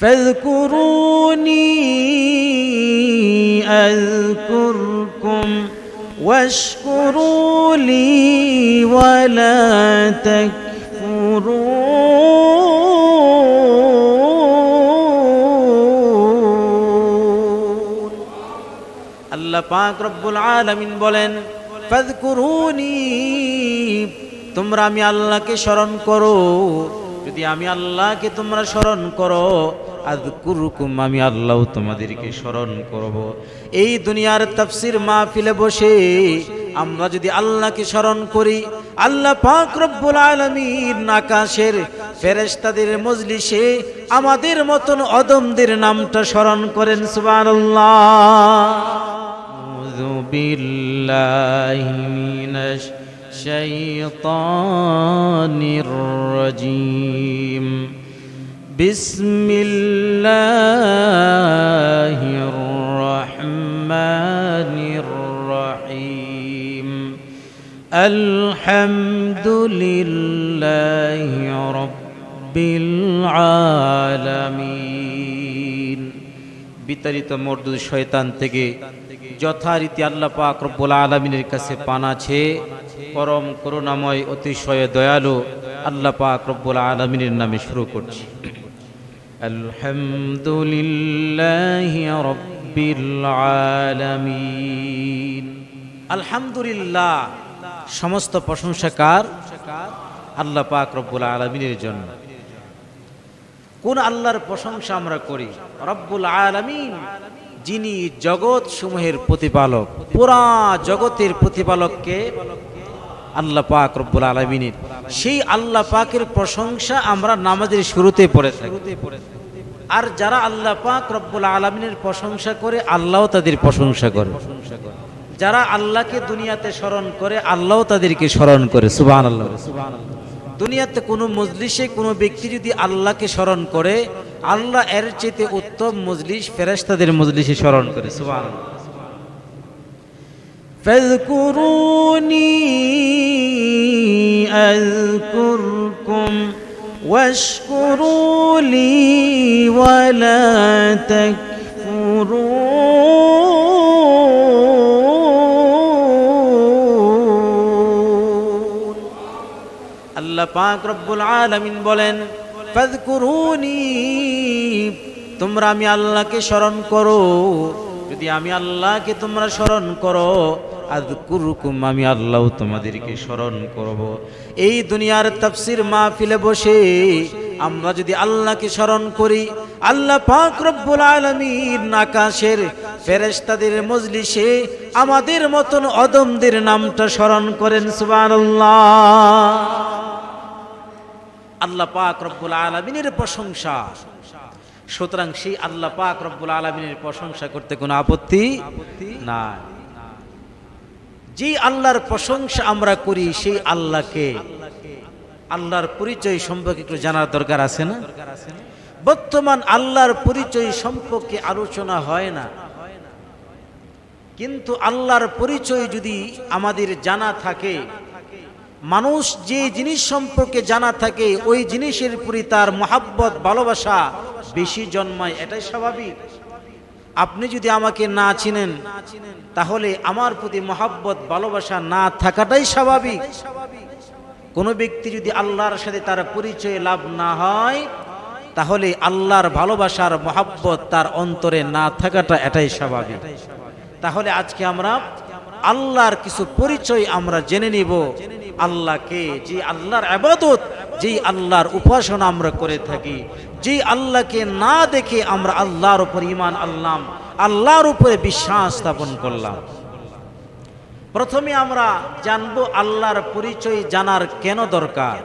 فاذكروني أذكركم واشكروا لي ولا تكفرون আল্লাহ পাক রব্বুল আলামিন বলেন ফাযকুরুনি তোমরা আমি আল্লাহকে স্মরণ করো যদি আমি আল্লাহকে তোমরা স্মরণ করো আজকুরুকুম আমি আল্লাহ তোমাদেরকে স্মরণ করব। এই দুনিয়ার তাফসির মাহফিলে বসে আমরা যদি আল্লাহকে স্মরণ করি, আল্লাহ পাক রব্বুল আলমীর নাকাশের ফেরেস্তাদের মজলিসে আমাদের মতন অদমদের নামটা স্মরণ করেন সুবাহ শৈতানির রাজিম। بسم الله الرحمن الرحيم الحمد لله رب العالمين বিতাড়িত মর্দুদ শয়তান থেকে যথারীতি আল্লাহ পাক রব্বুল আলমিনের কাছে পান আছে পরম করুণাময় অতিশয় দয়ালু আল্লাহ পাক রব্বুল আলমিনের নামে শুরু করছি আলহামদুলিল্লাহ রব্বিল আলামিন। আলহামদুলিল্লাহ, সমস্ত প্রশংসাকার আল্লাহ পাক রব্বুল আলমিনের জন্য। কোন আল্লাহর প্রশংসা আমরা করি? রব্বুল আলামিন, যিনি জগৎ সমূহের প্রতিপালক, পুরা জগতের প্রতিপালককে আল্লাহ পাক রব্বুল আলমিনের। সেই আল্লাহ পাকের প্রশংসা আমরা নামাজের শুরুতে পড়ে থাকি। আর যারা আল্লাহ পাক রব্বুল আলমিনের প্রশংসা করে, আল্লাহ তাদের প্রশংসা করে। যারা আল্লাহকে দুনিয়াতে স্মরণ করে, আল্লাহ তাদেরকে স্মরণ করে। সুবাহ আল্লাহ দুনিয়াতে কোনো মজলিসে কোনো ব্যক্তি যদি আল্লাহকে স্মরণ করে, আল্লাহ এর চেয়ে উত্তম মজলিস ফেরেশতাদের মজলিসে স্মরণ করে। সুবহানাল্লাহ। فاذكروني أذكركم واشكروا لي ولا تكفرون আল্লাহ পাক রব্বুল আলামিন বলেন ফাযকুরুনি তোমরা আমি আল্লাহকে স্মরণ করো যদি আমি আল্লাহকে তোমরা স্মরণ করো আমি আল্লাহ তোমাদেরকে স্মরণ করব। এই দুনিয়ার তাফসীর মাহফিলে বসে আমরা যদি আল্লাহকে স্মরণ করি আল্লাহ পাক রব্বুল আলামিন আকাশের ফেরেশতাদের মজলিসে আমাদের মতন অদমদের নামটা স্মরণ করেন সুবহানাল্লাহ। আল্লাহ পাক রব্বুল আলমিনের প্রশংসা। সুতরাং সেই আল্লাহ পাক রব্বুল আলমিনের প্রশংসা করতে কোনো আপত্তি নাই। যে আল্লাহর প্রশংসা আমরা করি, সেই আল্লাহকে, আল্লাহর পরিচয় সম্পর্কে একটু জানার দরকার আছে না? বর্তমান আল্লাহর পরিচয় সম্পর্কে আলোচনা হয় না। কিন্তু আল্লাহর পরিচয় যদি আমাদের জানা থাকে, মানুষ যে জিনিস সম্পর্কে জানা থাকে, ওই জিনিসের প্রতি তার মহাব্বত, ভালোবাসা বেশি জন্মায়, এটাই স্বাভাবিক। আপনি যদি আমাকে না চিনেন, তাহলে আমার প্রতি মহাব্বত, ভালোবাসা না থাকাটাই স্বাভাবিক। কোনো ব্যক্তি যদি আল্লাহর সাথে তার পরিচয় লাভ না হয়, তাহলে আল্লাহর ভালোবাসার মহাব্বত তার অন্তরে না থাকাটা এটাই স্বাভাবিক। তাহলে আজকে আমরা আল্লাহর কিছু পরিচয় আমরা জেনে নিব। আল্লাহকে, যে আল্লাহর আবাদত, যেই আল্লাহর উপাসনা আমরা করে থাকি যে আল্লাহকে না দেখে আমরা আল্লাহর উপর ইমান আল্লাহ আল্লাহর উপরে বিশ্বাস স্থাপন করলাম। প্রথমে আমরা জানব আল্লাহর পরিচয় জানার কেন দরকার।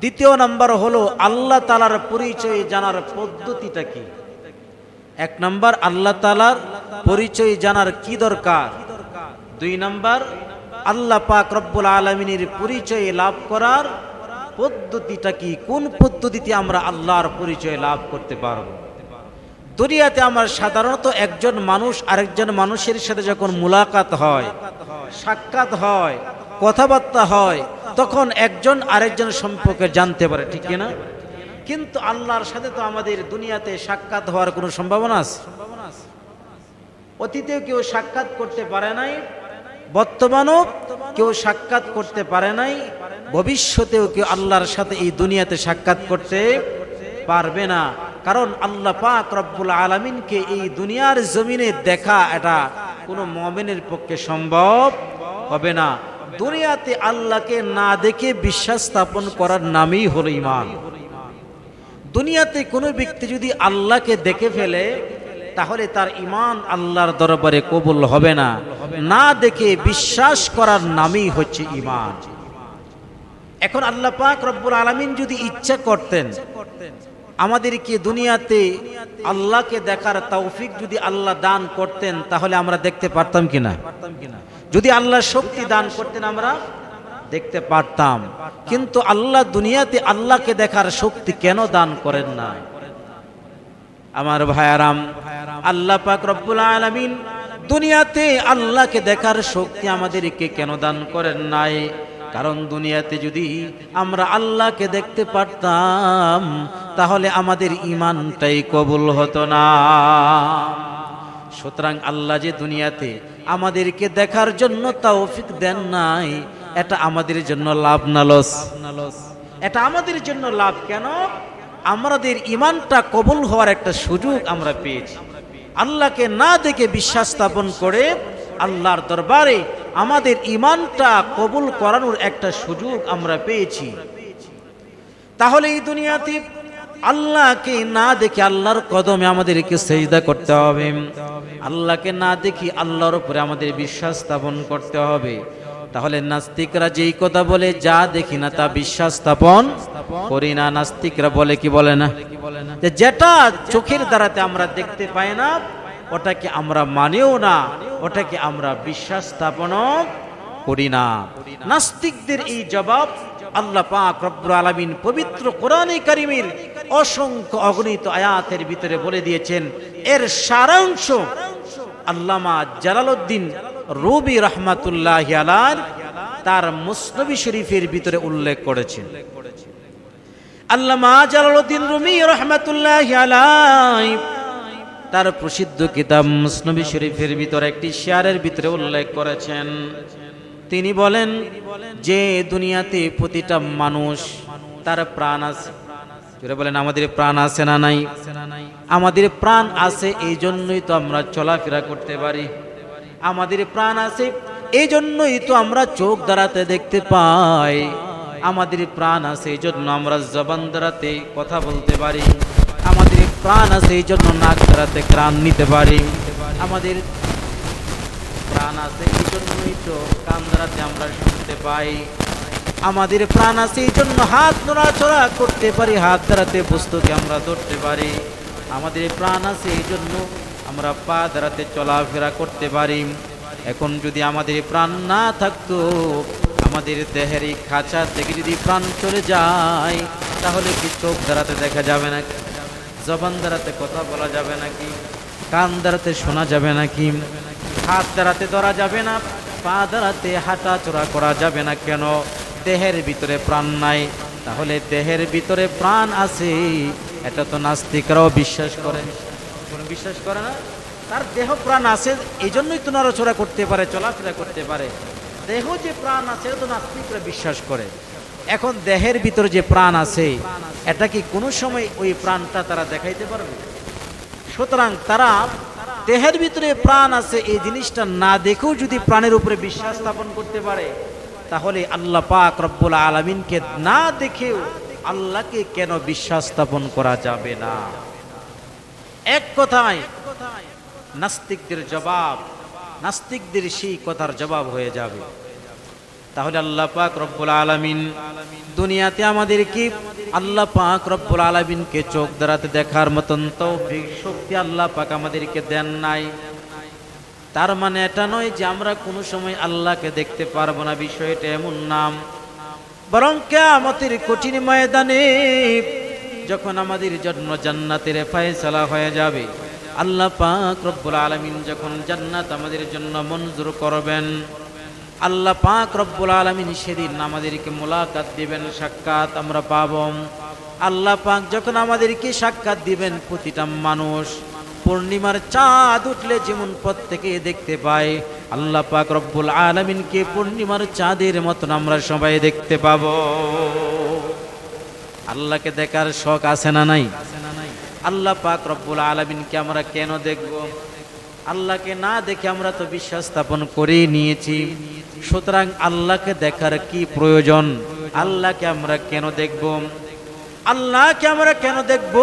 দ্বিতীয় নাম্বার হলো আল্লাহ তালার পরিচয় জানার পদ্ধতিটা কি? এক নাম্বার, আল্লাহ তালার পরিচয় জানার কি দরকার? দুই নাম্বার আল্লাহ পাক রব্বুল আলমিনের পরিচয় লাভ করার পদ্ধতিটা কি? কোন পদ্ধতিতে আমরা আল্লাহর পরিচয় লাভ করতে পারব? দুনিয়াতে আমার সাধারণত একজন মানুষ আরেকজন মানুষের সাথে যখন মুলাকাত হয়, সাক্ষাৎ হয়, কথাবার্তা হয়, তখন একজন আরেকজন সম্পর্কে জানতে পারে, ঠিক না কিন্তু আল্লাহর সাথে তো আমাদের দুনিয়াতে সাক্ষাৎ হওয়ার কোনো সম্ভাবনা আছে? অতীতেও কেউ সাক্ষাৎ করতে পারে নাই বর্তমানও কেউ সাক্ষাৎ করতে পারে নাই, ভবিষ্যতেও কেউ আল্লাহর সাথে এই দুনিয়াতে সাক্ষাৎ করতে পারবে না। কারণ আল্লাহ পাক রব্বুল আলমিনকে এই দুনিয়ার জমিনে দেখা এটা কোনো মমেনের পক্ষে সম্ভব হবে না। দুনিয়াতে আল্লাহকে না দেখে বিশ্বাস স্থাপন করার নামই হলো ইমান দুনিয়াতে কোনো ব্যক্তি যদি আল্লাহকে দেখে ফেলে তাহলে তার ইমান আল্লাহর দরবারে কবুল হবে না। না দেখে বিশ্বাস করার নামই হচ্ছে ইমান এখন আল্লাহ পাক রব্বুল আলমিন যদি ইচ্ছা করতেন, আমাদেরকে দুনিয়াতে আল্লাহকে দেখার তৌফিক যদি আল্লাহ দান করতেন, তাহলে আমরা দেখতে পারতাম কিনা? যদি আল্লাহ শক্তি দান করতেন, আমরা দেখতে পারতাম। কিন্তু আল্লাহ দুনিয়াতে আল্লাহকে দেখার শক্তি কেন দান করেন না? আমার ভাইয়ারাম আল্লাহ পাক রব্বুল আলামিন দুনিয়াতে আল্লাহকে দেখার শক্তি আমাদেরকে কেন দান করেন নাই? কারণ দুনিয়াতে যদি আমরা আল্লাহকে দেখতে পারতাম, তাহলে আমাদের ইমানটাই কবুল হতো না। সুতরাং আল্লাহ যে দুনিয়াতে আমাদেরকে দেখার জন্য তৌফিক দেন নাই, এটা আমাদের জন্য লাভ না লস। এটা আমাদের জন্য লাভ কেন? আমাদের ইমানটা কবুল হওয়ার একটা সুযোগ আমরা পেয়েছি। আল্লাহকে না দেখে বিশ্বাস স্থাপন করে আল্লাহর দরবারে আমাদের ইমানটা কবুল করানোর একটা সুযোগ আমরা পেয়েছি। তাহলে এই দুনিয়াতে আল্লাহকে না দেখে আল্লাহর কদমে আমাদেরকে সেজদা করতে হবে। আল্লাহকে না দেখি আল্লাহর উপরে আমাদের বিশ্বাস স্থাপন করতে হবে। তাহলে নাস্তিকরা যেই কথা বলে, যা দেখি না তা বিশ্বাস স্থাপন করি না। নাস্তিকরা বলে কি বলে না? যে যেটা চোখের দ্বারাতে আমরা দেখতে পাই না, ওটাকে আমরা মানেও না, ওটাকে আমরা বিশ্বাস স্থাপনও করি না। নাস্তিকদের এই জবাব আল্লাহ পাক রব্বুল আলামিন পবিত্র কোরআনে কারিমের অসংখ্য অগণিত আয়াতের ভিতরে বলে দিয়েছেন, এর সারাংশ আল্লামা জালালউদ্দিন রবি রহমাতুল্লাহ আলার তার মুসনবী শরীফের ভিতরে উল্লেখ করেছেন। আল্লামা জালালউদ্দিন রুমি রহমাতুল্লাহ আলাই তার প্রসিদ্ধ কিতাব মুসনবী শরীফের ভিতরে একটি শেয়ারের ভিতরে উল্লেখ করেছেন। তিনি বলেন, যে দুনিয়াতে প্রতিটা মানুষ তার প্রাণ আছে। জোরে বলেন, আমাদের প্রাণ আছে না নাই? আমাদের প্রাণ আছে এই জন্যই তো আমরা চলাফেরা করতে পারি। আমাদের প্রাণ আছে এই জন্যই তো আমরা চোখ দাঁড়াতে দেখতে পাই। আমাদের প্রাণ আছে এই জন্য আমরা জবান দাঁড়াতে কথা বলতে পারি। আমাদের প্রাণ আছে এই জন্য নাক দাঁড়াতে প্রাণ নিতে পারি। আমাদের প্রাণ আছে এই জন্যই তো কান দাঁড়াতে আমরা শুনতে পাই। আমাদের প্রাণ আছে এই জন্য হাত নড়াচড়া করতে পারি, হাত দাঁড়াতে বস্তুকে আমরা ধরতে পারি। আমাদের প্রাণ আছে এই জন্য আমরা পা দাঁড়াতে চলাফেরা করতে পারি। এখন যদি আমাদের প্রাণ না থাকতো, আমাদের দেহের এই খাঁচা থেকে যদি প্রাণ চলে যায়, তাহলে কি চোখ দাঁড়াতে দেখা যাবে না জবান দাঁড়াতে কথা বলা যাবে নাকি? কান দাঁড়াতে শোনা যাবে নাকি? হাত দাঁড়াতে ধরা যাবে না? পা দাঁড়াতে হাঁটা চড়া করা যাবে না কেন? দেহের ভিতরে প্রাণ নাই। তাহলে দেহের ভিতরে প্রাণ আছে। এটা তো নাস্তিকরাও বিশ্বাস করে। কোনো বিশ্বাস করে না? তার দেহ প্রাণ আছে, এই জন্যই তো নড়াচড়া করতে পারে, চলাফেরা করতে পারে। দেহ যে প্রাণ আছে তো নাস্তিকরা বিশ্বাস করে। এখন দেহের ভিতরে যে প্রাণ আছে, এটা কি কোনো সময় ওই প্রাণটা তারা দেখাইতে পারবে? সুতরাং তারা দেহের ভিতরে প্রাণ আছে, এই জিনিসটা না দেখেও যদি প্রাণের উপরে বিশ্বাস স্থাপন করতে পারে, তাহলে আল্লাহ পাক রব্বুল আলমিনকে না দেখেও আল্লাহকে কেন বিশ্বাস স্থাপন করা যাবে না? এক কথায় নাস্তিকদের জবাব, নাস্তিকদের সেই কথার জবাব হয়ে যাবে। তাহলে আল্লাহ পাক রব্বুল আলামিন দুনিয়াতে আমাদেরকে আল্লাহ পাক রব্বুল আলামিনকে চোখ দাঁড়াতে দেখার মতন তৌফিক, শক্তি আল্লাহ পাক আমাদেরকে দেন নাই। তার মানে এটা নয় যে আমরা কোনো সময় আল্লাহকে দেখতে পারব না, বিষয়টা এমন নাম। বরং কেয়ামতের কঠিন ময়দানে যখন আমাদের জন্য জান্নাতের ফয়সালা হয়ে যাবে, আল্লাহ পাক রব্বুল আলামিন যখন জান্নাত আমাদের জন্য মঞ্জুর করবেন, আল্লাহ পাক রব্বুল আলমিন সেদিন আমাদেরকে মোলাকাত দিবেন, সাক্ষাৎ আমরা পাব। আল্লাহ পাক যখন আমাদেরকে সাক্ষাৎ দিবেন প্রতিটা মানুষ, পূর্ণিমার চাঁদ উঠলে যেমন প্রত্যেকে দেখতে পায়, আল্লাহ পাক রব্বুল আলমিনকে পূর্ণিমার চাঁদের মতন আমরা সবাই দেখতে পাবো। আল্লাহকে দেখার শখ আছে না নাই? আল্লাহ পাক রব্বুল আলমিনকে আমরা কেন দেখব? আল্লাহকে না দেখে আমরা তো বিশ্বাস স্থাপন করেই নিয়েছি। সুতরাং আল্লাহকে দেখার কি প্রয়োজন? আল্লাহকে আমরা কেন দেখব? আল্লাহকে আমরা কেন দেখব?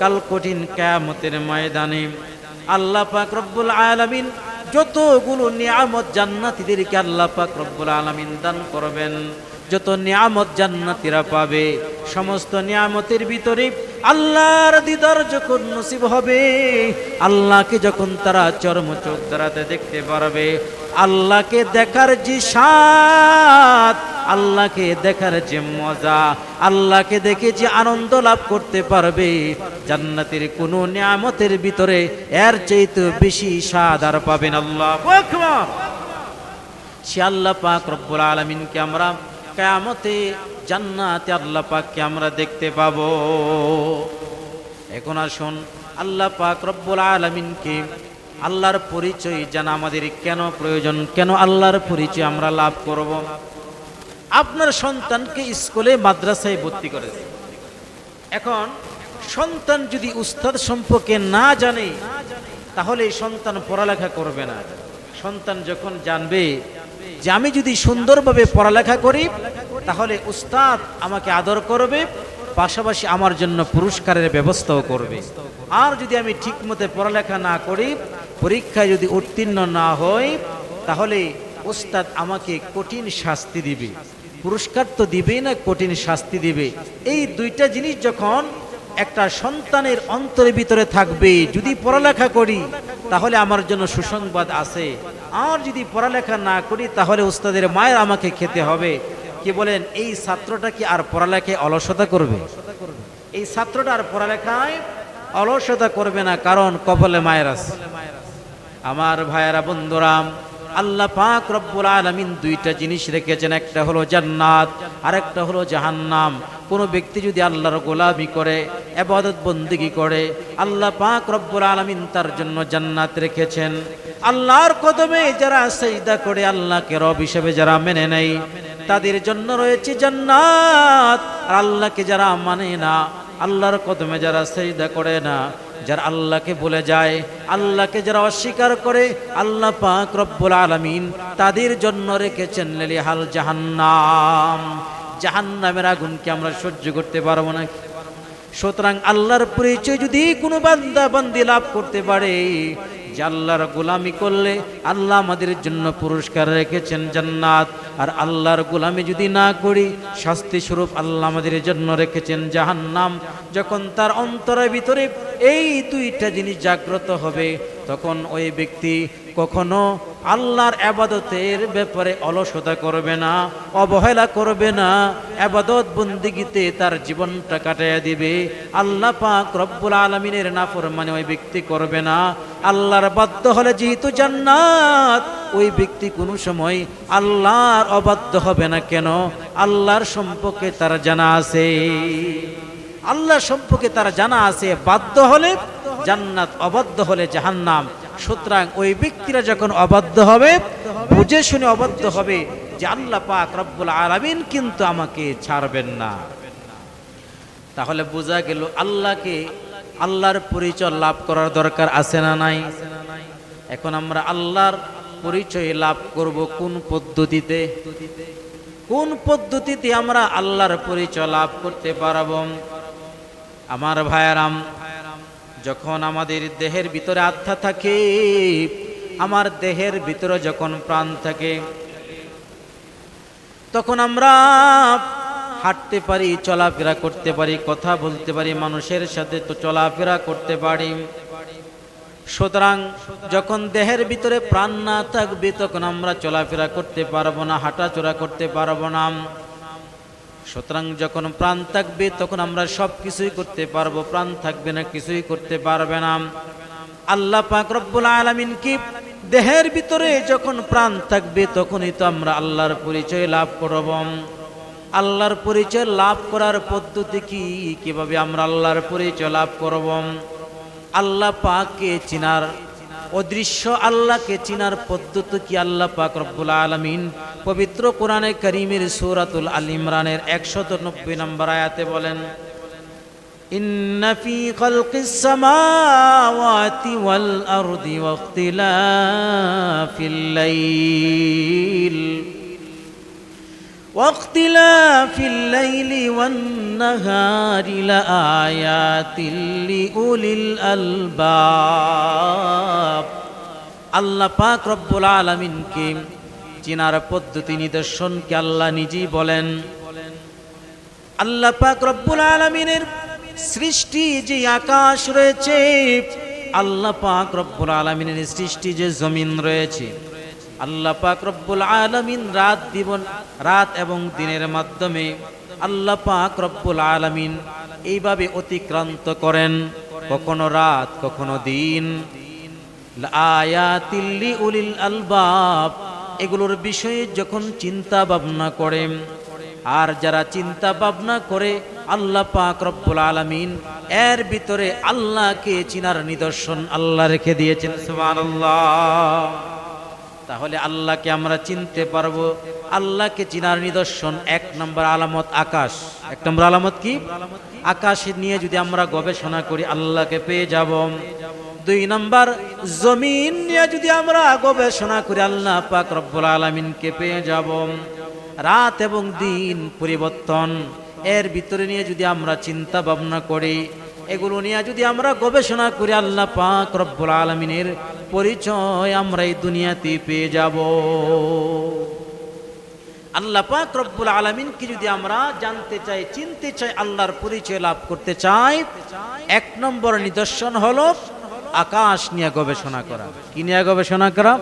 কাল কঠিন কেয়ামতের ময়দানে। আল্লাহ পাক রব্বুল আলামিন যতগুলো নিয়ামত জান্নাতীদেরকে আল্লাহ পাক রব্বুল আলামিন দান করবেন। যত নিয়ামত জান্নাতীরা পাবে, সমস্ত নিয়ামতের ভিতরে আল্লাহর দিদার যখন নসিব হবে, আল্লাহকে যখন তারা চরম চোখ দ্বারাতে দেখতে পারবে, আল্লাহকে দেখার যে স্বাদ, আল্লাহকে দেখার যে মজা, আল্লাহকে দেখে যে আনন্দ লাভ করতে পারবে, জান্নাতের কোনো নিয়ামতের ভিতরে এর চাইতে বেশি স্বাদ আর পাবেন আল্লাহ। সে আল্লাহ পাক রব্বুল আলমিনকে আমরা কেয়ামতে জান্নাতে আল্লাহ পাককে আমরা দেখতে পাব। এখন আসুন, আল্লাহ পাক রব্বুল আলমিনকে আল্লাহর পরিচয় জানা আমাদের কেন প্রয়োজন, কেন আল্লাহর পরিচয় আমরা লাভ করব। আপনার সন্তানকে স্কুলে, মাদ্রাসায় ভর্তি করেছে এখন সন্তান যদি উস্তাদ সম্পর্কে না জানে, তাহলে সন্তান পড়ালেখা করবে না। সন্তান যখন জানবে যে আমি যদি সুন্দরভাবে পড়ালেখা করি, তাহলে উস্তাদ আমাকে আদর করবে, পাশাপাশি আমার জন্য পুরস্কারের ব্যবস্থাও করবে। আর যদি আমি ঠিক মতো পড়ালেখা না করি, পরীক্ষায় যদি উত্তীর্ণ না হই, তাহলে উস্তাদ আমাকে কঠিন শাস্তি দিবে। পুরস্কার তো দিবেই না, কঠিন শাস্তি দিবে। এই দুইটা জিনিস যখন একটা সন্তানের অন্তরের ভিতরে থাকবে, যদি পড়ালেখা করি, তাহলে আমার জন্য সুসংবাদ আছে। আর যদি পড়ালেখা না করি, তাহলে উস্তাদের মায়ের আমাকে খেতে হবে। কি বলেন, এই ছাত্রটা কি আর পড়ালেখায় অলসতা করবে? এই ছাত্রটা আর পড়ালেখায় অলসতা করবে না, কারণ কবলে মায়ের আছে। আমার ভাইয়েরা, বন্ধুরাম আল্লাহ পাক রব্বুল আলামিন দুইটা জিনিস রেখেছেন, একটা হলো জান্নাত আর একটা হলো জাহান্নাম। কোনো ব্যক্তি যদি আল্লাহর গোলামি করে, এবাদত বন্দিগি করে, আল্লাহ পাক রব্বুল আলামিন তার জন্য জান্নাত রেখেছেন। আল্লাহর কদমে যারা সেজদা করে আল্লাহকে রব হিসেবে যারা মেনে নেয়, তাদের জন্য রয়েছে জান্নাত। আর আল্লাহকে যারা মানে না, আল্লাহর কদমে যারা সেজদা করে না যারা আল্লাহকে বলে যায়, আল্লাহকে যারা অস্বীকার করে, আল্লাহ পাক রব্বুল আলমিন তাদের জন্য রেখেছেন হাল জাহান্নাম। জাহান্নামের আগুনকে আমরা সহ্য করতে পারব না। সুতরাং আল্লাহর পরিচয় যদি কোনো বান্দা বান্দি লাভ করতে পারে যে গোলামি করলে আল্লাহ আমাদের জন্য পুরস্কার রেখেছেন জান্নাত। আর আল্লাহর গোলামি যদি না করি শাস্তি স্বরূপ আল্লাহ আমাদের জন্য রেখেছেন জাহান্নাম। যখন তার অন্তরের ভিতরে এই দুইটা জিনিস জাগ্রত হবে, তখন ওই ব্যক্তি কখনো আল্লাহর আবাদতের ব্যাপারে অলসতা করবে না, অবহেলা করবে না, আবাদত বন্দিগিতে তার জীবনটা কাটাইয়া দিবে। আল্লাহ পাক রব্বুল আলমিনের নাফর মানে ওই ব্যক্তি করবে না। আল্লাহর বাধ্য হলে যেহেতু জান্নাত, ওই ব্যক্তি কোনো সময় আল্লাহর অবাধ্য হবে না কেন? আল্লাহর সম্পর্কে তার জানা আছে। আল্লাহ সম্পর্কে তার জানা আছে, বাধ্য হলে জান্নাত, অবাধ্য হলে জাহান্নাম। সুতরাং ওই ব্যক্তিরা যখন অবাধ্য হবে, বুঝে শুনে অবাধ্য হবে যে আল্লাহ পাক রব্বুল আলামিন কিন্তু আমাকে ছাড়বেন না। তাহলে বোঝা গেল আল্লাহকে আল্লাহর পরিচয় লাভ করার দরকার আছে না নাই? এখন আমরা আল্লাহর পরিচয় লাভ করব কোন পদ্ধতিতে? কোন পদ্ধতিতে আমরা আল্লাহর পরিচয় লাভ করতে পারব? আমার ভাইয়ারাম যখন আমাদের দেহের ভিতরে আত্মা থাকে, আমার দেহের ভিতরে যখন প্রাণ থাকে, তখন আমরা হাঁটতে পারি, চলাফেরা করতে পারি, কথা বলতে পারি, মানুষের সাথে তো চলাফেরা করতে পারি। সুতরাং যখন দেহের ভিতরে প্রাণ না থাকবে, তখন আমরা চলাফেরা করতে পারব না, হাঁটাচলা করতে পারব না। সুতরাং যখন প্রাণ থাকবে, তখন আমরা সব কিছুই করতে পারব। প্রাণ থাকবে না, কিছুই করতে পারবে না। আল্লাহ পাক রব্বুল আলামিন কি? দেহের ভিতরে যখন প্রাণ থাকবে, তখনই তো আমরা আল্লাহর পরিচয় লাভ করব। আল্লাহর পরিচয় লাভ করার পদ্ধতি কি? কীভাবে আমরা আল্লাহর পরিচয় লাভ করব? আল্লাহ পাককে চিনার অদৃশ্য আল্লাহকে চিনার পদ্ধতি কি আল্লাহ পাক রব্বুল আলমিন পবিত্র কোরআনে করিমের সূরাতুল আল ইমরানের একশত নব্বই নম্বর আয়াতে বলেন إن في خلق السماوات والأرض واختلاف الليل واختلاف الليل والنهار لآيات لأولي الألباب আল্লাহ পাক রব্বুল আলমিনকে চিনার পদ্ধতি নিদর্শনকে আল্লাহ নিজেই বলেন আল্লাহ পাক রব্বুল আলমিনের সৃষ্টি যে আকাশ রয়েছে আল্লাহ পাক রব্বুল আলমিনের সৃষ্টি যে জমিন রয়েছে আল্লাহ পাক রব্বুল আলমিন রাত দিবন রাত এবং দিনের মাধ্যমে আল্লাহ পাক রব্বুল আলমিন এইভাবে অতিক্রান্ত করেন। কখনো রাত, কখনো দিন। উলিল আলবাব, এগুলোর বিষয়ে যখন চিন্তা ভাবনা করে, আর যারা চিন্তা ভাবনা করে, আল্লাহ পাক রব্বুল আলামিন এর ভিতরে আল্লাহকে চিনার নিদর্শন আল্লাহ রেখে দিয়েছেন। সুবহানাল্লাহ। তাহলে আল্লাহকে আমরা চিনতে পারব। আল্লাহকে চিনার নিদর্শন এক নম্বর আলামত আকাশ। এক নম্বর আলামত কি? আকাশ নিয়ে যদি আমরা গবেষণা করি, আল্লাহকে পেয়ে যাব। দুই নম্বর, জমিন নিয়ে যদি আমরা গবেষণা করি, আল্লাহ পাক রব্বুল আলমিনকে পেয়ে যাব। রাত এবং দিন পরিবর্তন। এর ভিতরে নিয়ে যদি আমরা চিন্তা ভাবনা করি এগুলো নিয়ে যদি আমরা গবেষণা করি, আল্লাহ পাক রব্বুল আলমিনের পরিচয় আমরা এই দুনিয়াতে পেয়ে যাব। আল্লাহ পাক রব্বুল আলমিনকে যদি আমরা জানতে চাই, চিনতে চাই, আল্লাহর পরিচয় লাভ করতে চাই, এক নম্বর নিদর্শন হলো আকাশ নিয়ে গবেষণা করা। কি নিয়ে গবেষণা করা?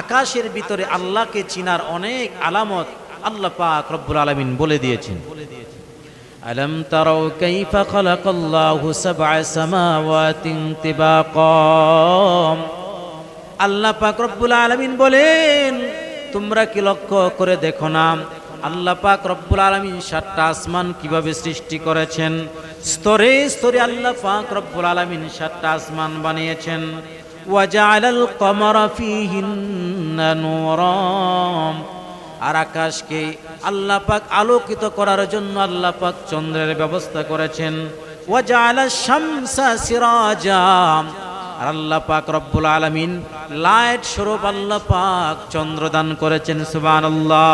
আকাশের ভিতরে আল্লাহকে চিনার অনেক আলামত আল্লাহ পাক রব্বুল আলমিন বলে দিয়েছেন। ألم تروا كيف خلق الله سبع سماوات طباقا আল্লাহ পাক রব্বুল আলমিন বলেন তোমরা কি লক্ষ্য করে দেখো না আল্লাহ পাক রব্বুল আলমিন সাতটা আসমান কিভাবে সৃষ্টি করেছেন স্তরে স্তরে আল্লাহ পাক রব্বুল আলমিন সাতটা আসমান বানিয়েছেন ওয়াজালাল কমরা ফিহিন্না নূরাম আর আকাশকে আল্লাহ পাক আলোকিত করার জন্য আল্লাহ পাক চন্দ্রের ব্যবস্থা করেছেন। আর আল্লাহ পাক রব্বুল আলামিন লাইট স্বরূপ আল্লাহ পাক চন্দ্রদান করেছেন, সুবহানাল্লাহ।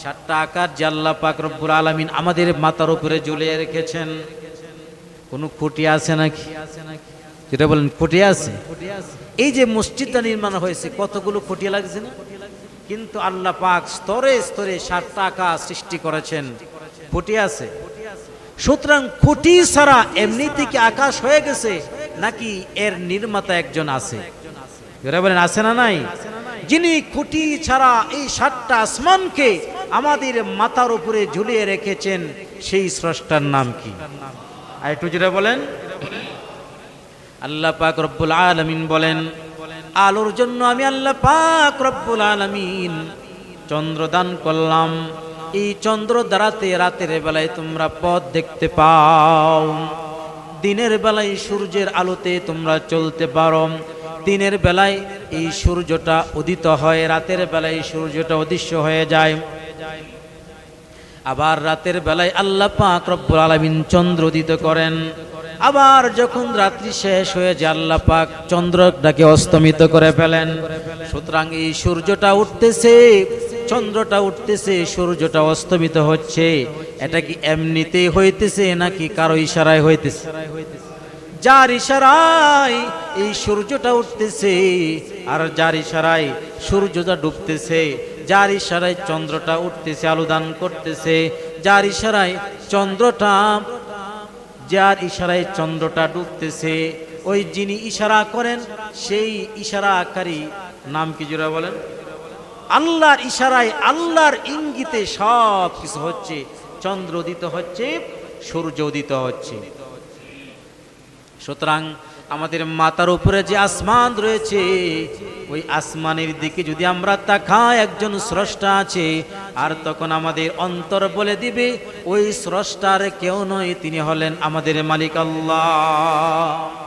সাতটা আকার যে আল্লাহ পাক রব্বুল আলামিন আমাদের মাথার উপরে ঝুলিয়ে রেখেছেন। কোনো খুঁটি আছে নাকি? যেটা বলেন, খুঁটি আছে? এই যে মসজিদটা নির্মাণ হয়েছে, কতগুলো খুঁটি লাগছে না? কিন্তু আল্লাহ পাক স্তরে স্তরে সাতটা আকাশ সৃষ্টি করেছেন। খুঁটি আছে? সুতরাং খুঁটি ছাড়া এমনি থেকে আকাশ হয়ে গেছে নাকি এর নির্মাতা একজন আছে? বলেন, আছে না নাই? যিনি খুঁটি ছাড়া এই সাতটা আসমানকে আমাদের মাথার উপরে ঝুলিয়ে রেখেছেন, সেই স্রষ্টার নাম কি? আর একটু যেটা বলেন। আল্লাহ পাক রব্বুল আলমিন বলেন আলোর জন্য আমি আল্লাহ পাক রব্বুল আলমিন চন্দ্র দান করলাম। এই চন্দ্র দ্বারাতে রাতের বেলায় তোমরা পথ দেখতে পাও। দিনের বেলায় সূর্যের আলোতে তোমরা চলতে পারো। দিনের বেলায় এই সূর্যটা উদিত হয়, রাতের বেলায় সূর্যটা অদৃশ্য হয়ে যায়। আবার রাতের বেলায় আল্লাহ পাক রব্বুল আলামিন চন্দ্র উদিত করেন। আবার যখন রাত্রি শেষ হয়ে আল্লাহ পাক চন্দ্রটাকে অস্তমিত করে ফেলেন। সুতরাং এই সূর্যটা উঠতেছে, চন্দ্রটা উঠতেছে, সূর্যটা অস্তমিত হচ্ছে। এটা কি এমনিতে হইতেছে নাকি কারও ইশারায় হইতেছে? যার ইশারায় এই সূর্যটা উঠতেছে, আর যার ইশারায় সূর্যটা ডুবতেছে, যার ইশারায় চন্দ্রটা উঠতেছে, আলুদান করতেছে, যার ইশারায় চন্দ্রটা যার ইশারায় চন্দ্রটা ডুবতেছে, ওই যিনি ইশারা করেন, সেই ইশারাকারী নাম কি জোড়া বলেন? আল্লাহর ইশারায় আল্লাহর ইঙ্গিতে সব কিছু হচ্ছে। চন্দ্র উদিত হচ্ছে, সূর্য উদিত হচ্ছে। সুতরাং আমাদের মাতার উপরে যে আসমান রয়েছে, ওই আসমানের দিকে যদি আমরা তাকাই, একজন স্রষ্টা আছে, আর তখন আমাদের অন্তর বলে দিবে, ওই স্রষ্টার কেউ নয়, তিনি হলেন আমাদের মালিক আল্লাহ।